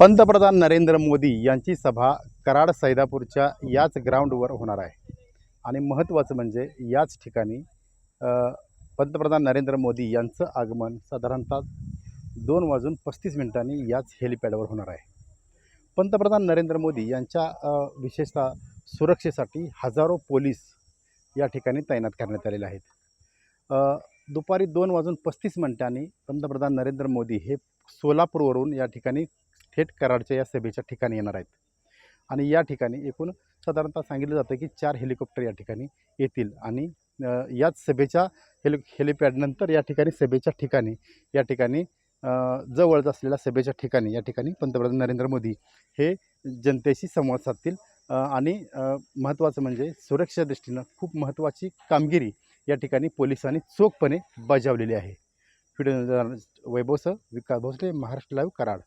पंतप्रधान नरेंद्र मोदी यांची सभा कराड सैदापूरच्या याच ग्राउंडवर होणार आहे. आणि महत्त्वाचं म्हणजे याच ठिकाणी पंतप्रधान नरेंद्र मोदी यांचं आगमन साधारणतः दोन वाजून पस्तीस मिनिटांनी याच हेलिपॅडवर होणार आहे. पंतप्रधान नरेंद्र मोदी यांच्या विशेषतः सुरक्षेसाठी हजारो पोलीस या ठिकाणी तैनात करण्यात आलेले आहेत. दुपारी दोन वाजून पस्तीस मिनिटांनी पंतप्रधान नरेंद्र मोदी हे सोलापूरवरून या ठिकाणी थेट कराडच्या या सभेच्या ठिकाणी येणार आहेत. आणि या ठिकाणी एकूण साधारणतः सांगितलं जातं की चार हेलिकॉप्टर या ठिकाणी येतील. आणि याच सभेच्या हेलि हेलिपॅडनंतर या ठिकाणी सभेच्या ठिकाणी या ठिकाणी जवळच असलेल्या सभेच्या ठिकाणी या ठिकाणी पंतप्रधान नरेंद्र मोदी हे जनतेशी संवाद साधतील. आणि महत्त्वाचं म्हणजे सुरक्षा दृष्टीनं खूप महत्त्वाची कामगिरी या ठिकाणी पोलिसांनी चोखपणे बजावलेली आहे. व्हिडिओ जर्नलिस्ट वैभवसह विकास भोसले महाराष्ट्र लाईव्ह कराड.